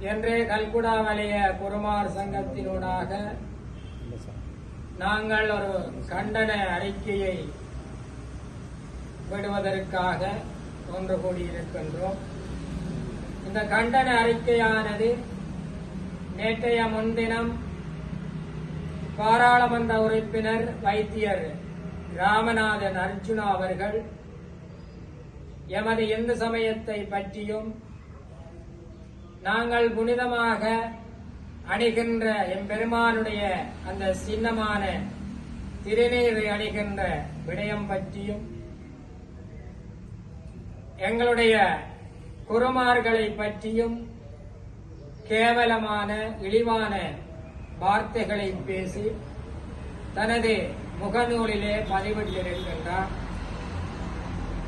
என்று கல்குடா வலய குருமார் சங்கத்தினூடாக நாங்கள் ஒரு கண்டன அறிக்கையை விடுவதற்காக ஒன்று கூடியிருக்கின்றோம். இந்த கண்டன அறிக்கையானது நேற்றைய முன்தினம் பாராளுமன்ற உறுப்பினர் வைத்தியர் ராமநாதன் அர்ஜுனா அவர்கள் எமது இந்து சமயத்தை பற்றியும் நாங்கள் புனிதமாக அணிகின்ற எம்பெருமானுடைய அந்த சின்னமான திருநீரை அணிகின்ற விடயம் பற்றியும் எங்களுடைய குருமார்களை பற்றியும் கேவலமான இழிவான வார்த்தைகளை பேசி தனது முகநூலிலே பதிவிட்டிருக்கின்றார்.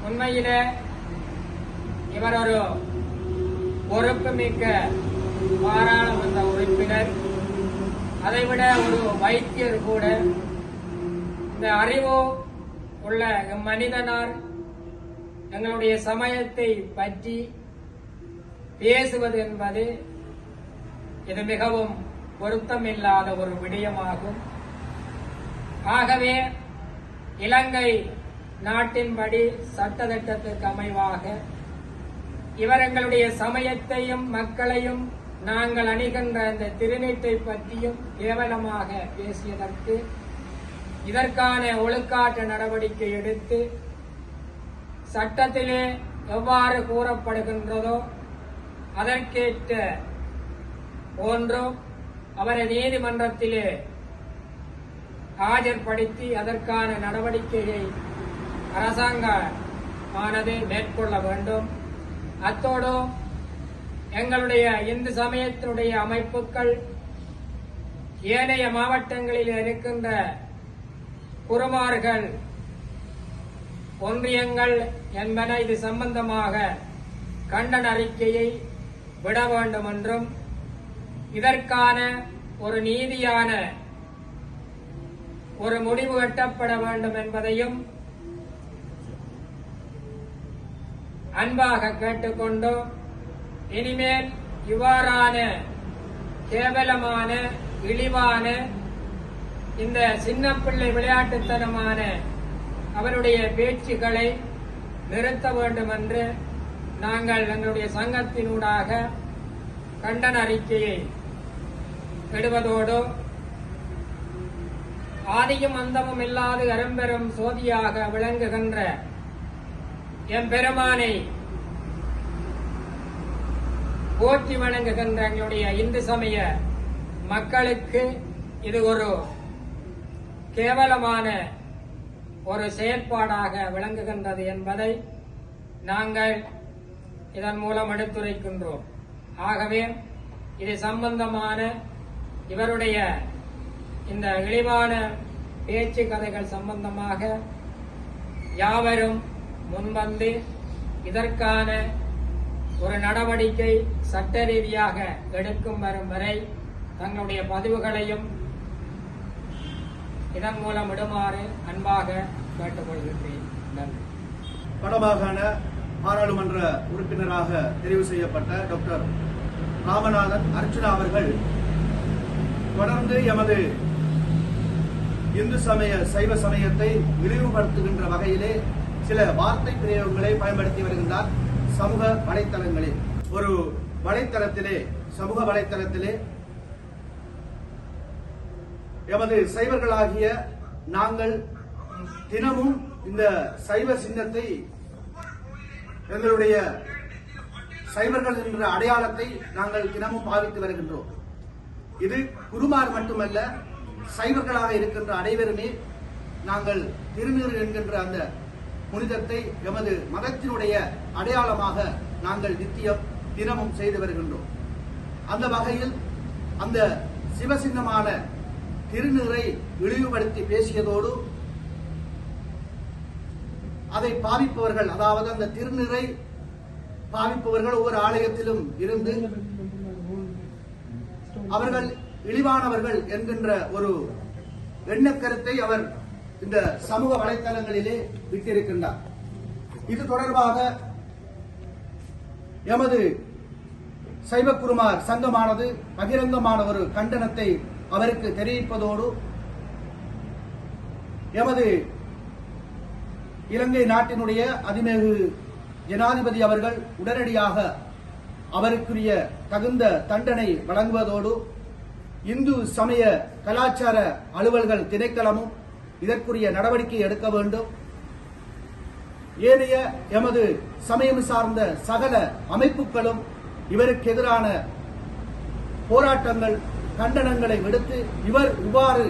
உண்மையிலே இவர் ஒரு பொறுப்புமிக்க பாராளுமன்ற உறுப்பினர் அதைவிட ஒரு வைத்தியர் கூட. இந்த அறிவு உள்ள மனிதனார் எங்களுடைய சமயத்தை பற்றி பேசுவது என்பது இது மிகவும் பொருத்தமில்லாத ஒரு விடயமாகும். ஆகவே இலங்கை நாட்டின்படி சட்டத்திட்டத்துக்கு அமைவாக இவர் எங்களுடைய சமயத்தையும் மக்களையும் நாங்கள் அணிகின்ற அந்த திருநீட்டை பற்றியும் கேவலமாக பேசியதற்கு இதற்கான ஒழுக்காற்று நடவடிக்கை எடுத்து சட்டத்திலே எவ்வாறு கூறப்படுகின்றதோ அதற்கேற்ற போன்றும் அவரை நீதிமன்றத்திலே ஆஜர்படுத்தி அதற்கான நடவடிக்கையை அரசாங்க ஆனது மேற்கொள்ள வேண்டும். அத்தோடு எங்களுடைய இந்து சமயத்தினுடைய அமைப்புகள் ஏனைய மாவட்டங்களில் இருக்கின்ற குருமார்கள் ஒன்றியங்கள் என்பன இது சம்பந்தமாக கண்டன அறிக்கையை விட வேண்டும் என்றும் இதற்கான ஒரு நீதியான ஒரு முடிவு எட்டப்பட வேண்டும் என்பதையும் அன்பாக கேட்டுக்கொண்டோ இனிமேல் இவ்வாறான கேவலமான இழிவான இந்த சின்ன பிள்ளை விளையாட்டுத்தனமான அவருடைய பேச்சுக்களை நிறுத்த வேண்டும் என்று நாங்கள் எங்களுடைய சங்கத்தினூடாக கண்டன அறிக்கையை விடுவதோடு ஆதியும் அந்தமும் இல்லாது அரும்பெரும் சோதியாக விளங்குகின்ற எம்பெருமானை போற்றி வணங்குகின்ற எங்களுடைய இந்து சமய மக்களுக்கு இது ஒரு கேவலமான ஒரு செயற்பாடாக விளங்குகின்றது என்பதை நாங்கள் இதன் மூலம் எடுத்துரைக்கின்றோம். ஆகவே இது சம்பந்தமான இவருடைய இந்த இழிவான பேச்சு கதைகள் சம்பந்தமாக யாவரும் முன்வந்து இதற்கான ஒரு நடவடிக்கை சட்ட ரீதியாக எடுக்கும் வரும் வரை தங்களுடைய பதிவுகளையும் இதன் மூலம் இடுமாறு அன்பாக கேட்டுக்கொள்கின்றேன். நன்றி. வடமாகாண பாராளுமன்ற உறுப்பினராக தெரிவு செய்யப்பட்ட டாக்டர் ராமநாதன் அர்ச்சுனா அவர்கள் தொடர்ந்து எமது இந்து சமய சைவ சமயத்தை இழிவுபடுத்துகின்ற வகையிலே சில வார்த்தை பிரயோகங்களை பயன்படுத்தி வருகின்றார் சமூக வலைத்தளங்களில். ஒரு வலைத்தளத்திலே சமூக வலைத்தளத்திலே எமது சைவர்களாகிய நாங்கள் தினமும் இந்த சைவ சின்னத்தை எங்களுடைய சைவர்கள் என்ற அடையாளத்தை நாங்கள் தினமும் பாவித்து வருகின்றோம். இது குருமார் மட்டுமல்ல சைவர்களாக இருக்கின்ற அனைவருமே நாங்கள் திருநீர் என்கின்ற அந்த புனிதத்தை எமது மதத்தினுடைய அடையாளமாக நாங்கள் நித்தியம் தினமும் செய்து வருகின்றோம். அந்த வகையில் அந்த சிவசின்னமான திருநீரை இழிவுபடுத்தி பேசியதோடு அதை பாவிப்பவர்கள் அதாவது அந்த திருநீரை பாவிப்பவர்கள் ஒவ்வொரு ஆலயத்திலும் இருந்து அவர்கள் இழிவானவர்கள் என்கின்ற ஒரு எண்ணக்கருத்தை அவர் இந்த சமூக வலைத்தளங்களிலே விட்டிருக்கின்றார். இது தொடர்பாக எமது சைவக்குருமார் சங்கமானது பகிரங்கமான ஒரு கண்டனத்தை அவருக்கு தெரிவிப்பதோடு எமது இலங்கை நாட்டினுடைய அதிமிகு ஜனாதிபதி அவர்கள் உடனடியாக அவருக்குரிய தகுந்த தண்டனை வழங்குவதோடு இந்து சமய கலாச்சார அலுவல்கள் திணைக்களமும் இதற்குரிய நடவடிக்கை எடுக்க வேண்டும். ஏனைய எமது சமயம் சார்ந்த சகல அமைப்புகளும் இவருக்கு எதிரான போராட்டங்கள் கண்டனங்களை விடுத்து இவர் இவ்வாறு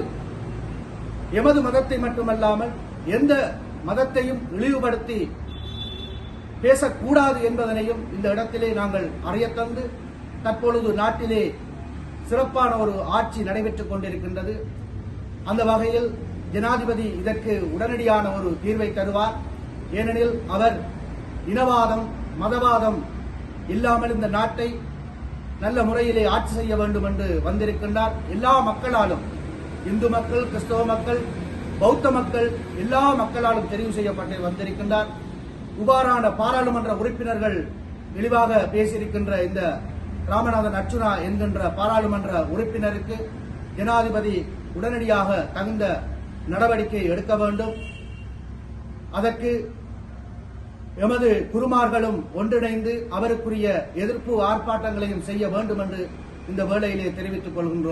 எமது மதத்தை மட்டுமல்லாமல் எந்த மதத்தையும் இழிவுபடுத்தி பேசக்கூடாது என்பதனையும் இந்த இடத்திலே நாங்கள் அறியத்தந்து தற்பொழுது நாட்டிலே சிறப்பான ஒரு ஆட்சி நடைபெற்றுக் கொண்டிருக்கின்றது. அந்த வகையில் ஜனாதிபதி இதற்கு உடனடியான ஒரு தீர்வை தருவார். ஏனெனில் அவர் இனவாதம் மதவாதம் இல்லாமல் இந்த நாட்டை நல்ல முறையிலே ஆட்சி செய்ய வேண்டும் என்று வந்திருக்கின்றார். எல்லா மக்களாலும் இந்து மக்கள் கிறிஸ்தவ மக்கள் பௌத்த மக்கள் எல்லா மக்களாலும் தெரிவு செய்யப்பட்டு வந்திருக்கின்றார். உபாரான பாராளுமன்ற உறுப்பினர்கள் தெளிவாக பேசியிருக்கின்ற இந்த ராமநாதன் அர்ச்சுனா என்கின்ற பாராளுமன்ற உறுப்பினருக்கு ஜனாதிபதி உடனடியாக தகுந்த நடவடிக்கை எடுக்க வேண்டும். அதற்கு எமது குருமார்களும் ஒன்றிணைந்து அவருக்குரிய எதிர்ப்பு ஆர்ப்பாட்டங்களையும் செய்ய வேண்டும் என்று இந்த வேளையிலே தெரிவித்துக் கொள்கின்றோம்.